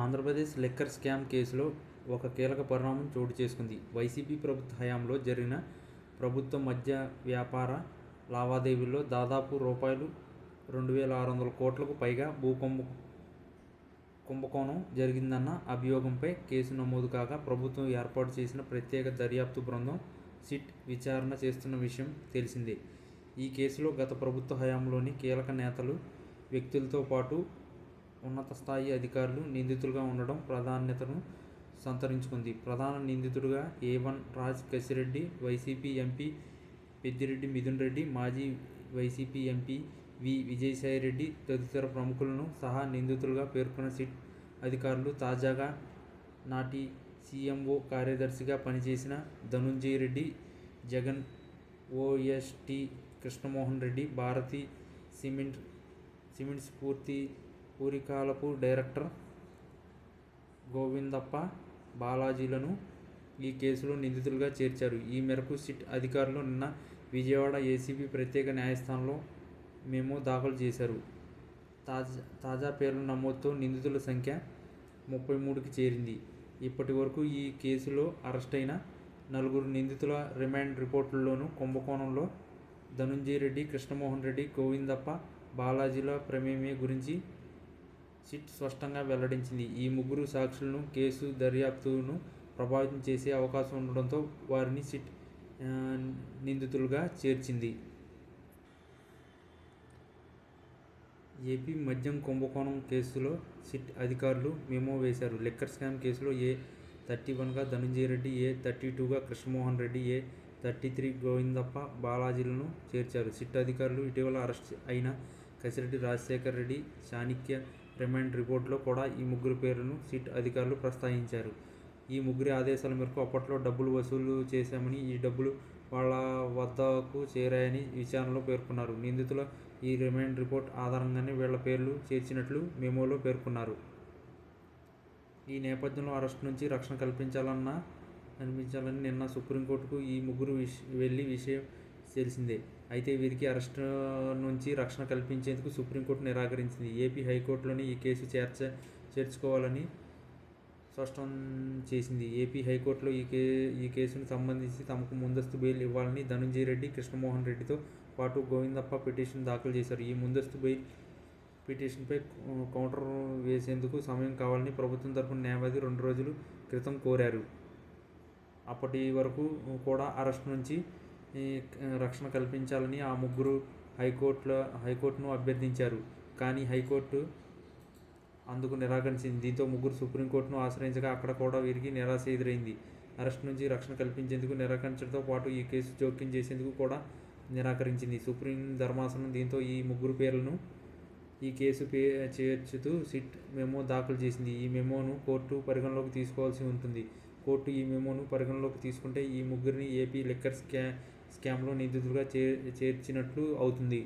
Andhra Pradesh liquor scam కేసులో ఒక కీలక పరిణామం చోటు చేసుకుంది. వైసీపీ ప్రభుత్వ హయాంలో జరిగిన ప్రభుత్వ మధ్య వ్యాపార లావాదేవీల్లో దాదాపు రూపాయలు రెండు వేల ఆరు వందల కోట్లకు పైగా భూ కుంభ కుంభకోణం జరిగిందన్న అభియోగంపై కేసు నమోదు కాగా ప్రభుత్వం ఏర్పాటు చేసిన ప్రత్యేక దర్యాప్తు బృందం సిట్ విచారణ చేస్తున్న విషయం తెలిసిందే. ఈ కేసులో గత ప్రభుత్వ హయాంలోని కీలక నేతలు వ్యక్తులతో పాటు ఉన్నత స్థాయి అధికారులు నిందితులుగా ఉండడం ప్రాధాన్యతను సంతరించుకుంది. ప్రధాన నిందితుడుగా A one Raj Kasireddy YCP MP Peddireddy Mithun Reddy మాజీ వైసీపీ ఎంపీ వి విజయసాయిరెడ్డి తదితర ప్రముఖులను సహా నిందితులుగా పేర్కొన్న సిట్ అధికారులు తాజాగా నాటి సీఎంఓ కార్యదర్శిగా పనిచేసిన Dhanunjaya Reddy Jagan OSD Krishnamohan Reddy Bharathi cement cement స్ఫూర్తి పూరికాలపు డైరెక్టర్ గోవిందప్ప బాలాజీలను ఈ కేసులో నిందితులుగా చేర్చారు. ఈ మేరకు సిట్ అధికారులు నిన్న విజయవాడ ఏసీబీ ప్రత్యేక న్యాయస్థానంలో మేము దాఖలు చేశారు. తాజా తాజా పేర్ల నమోదుతో నిందితుల సంఖ్య ముప్పై మూడుకి చేరింది. ఇప్పటి వరకు ఈ కేసులో అరెస్ట్ అయిన నలుగురు నిందితుల రిమాండ్ రిపోర్టుల్లోనూ కుంభకోణంలో ధనుంజయ రెడ్డి కృష్ణమోహన్ రెడ్డి గోవిందప్ప బాలాజీల ప్రమేమే గురించి సిట్ స్పష్టంగా వెల్లడించింది. ఈ ముగ్గురు సాక్షులను కేసు దర్యాప్తును ప్రభావితం చేసే అవకాశం ఉండడంతో వారిని సిట్ నిందితులుగా చేర్చింది. ఏపీ మద్యం కుంభకోణం కేసులో సిట్ అధికారులు మెమో వేశారు. లిక్కర్ స్కామ్ కేసులో ఏ థర్టీ వన్గా ధనంజయ రెడ్డి ఏ థర్టీ టూగా Krishnamohan Reddy A thirty three Govindappa బాలాజీలను చేర్చారు. సిట్ అధికారులు ఇటీవల అరెస్ట్ అయిన కసిరెడ్డి రాజశేఖర్ రెడ్డి చాణిక్య రిమాండ్ రిపోర్టులో కూడా ఈ ముగ్గురు పేర్లను సిట్ అధికారులు ప్రస్తావించారు. ఈ ముగ్గురి ఆదేశాల మేరకు అప్పట్లో డబ్బులు వసూలు చేశామని ఈ డబ్బులు వాళ్ళ వద్దకు చేరాయని విచారణలో పేర్కొన్నారు. నిందితుల ఈ రిమాండ్ రిపోర్ట్ ఆధారంగానే వీళ్ళ పేర్లు చేర్చినట్లు మెమోలో పేర్కొన్నారు. ఈ నేపథ్యంలో అరెస్ట్ నుంచి రక్షణ కల్పించాలన్న అనిపించాలని నిన్న సుప్రీంకోర్టుకు ఈ ముగ్గురు విష వెళ్ళి విషయం తెలిసిందే. అయితే వీరికి అరెస్ట్ నుంచి రక్షణ కల్పించేందుకు సుప్రీంకోర్టు నిరాకరించింది. ఏపీ హైకోర్టులోని ఈ కేసు చేర్చ చేర్చుకోవాలని స్పష్టం చేసింది. ఏపీ హైకోర్టులో ఈ కే ఈ కేసును సంబంధించి తమకు ముందస్తు బెయిల్ ఇవ్వాలని ధనుంజయ రెడ్డి కృష్ణమోహన్ రెడ్డితో పాటు గోవిందప్ప పిటిషన్ దాఖలు చేశారు. ఈ ముందస్తు బెయిల్ పిటిషన్పై కౌంటర్ వేసేందుకు సమయం కావాలని ప్రభుత్వం తరపున న్యాయవాది రెండు రోజుల క్రితం కోరారు. అప్పటి వరకు కూడా అరెస్ట్ నుంచి ఈ, రక్షణ కల్పించాలని ఆ ముగ్గురు హైకోర్టులో హైకోర్టును అభ్యర్థించారు. కానీ హైకోర్టు అందుకు నిరాకరించింది. దీంతో ముగ్గురు సుప్రీంకోర్టును ఆశ్రయించగా అక్కడ కూడా వీరికి నిరాశ ఎదురైంది. అరెస్ట్ నుంచి రక్షణ కల్పించేందుకు నిరాకరించడంతో పాటు ఈ కేసు జోక్యం చేసేందుకు కూడా నిరాకరించింది. సుప్రీం ధర్మాసనం దీంతో ఈ ముగ్గురు పేర్లను ఈ కేసు పే చేర్చుతూ సిట్ మెమో దాఖలు చేసింది. ఈ మెమోను కోర్టు పరిగణలోకి తీసుకోవాల్సి ఉంటుంది. కోర్టు ఈ మెమోను పరిగణలోకి తీసుకుంటే ఈ ముగ్గురిని ఏపీ లిక్కర్ స్కా స్కామ్లో నిందితులుగా చే చేర్చినట్లు అవుతుంది.